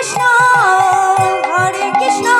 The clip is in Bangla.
কৃষ্ণ হরে কৃষ্ণ।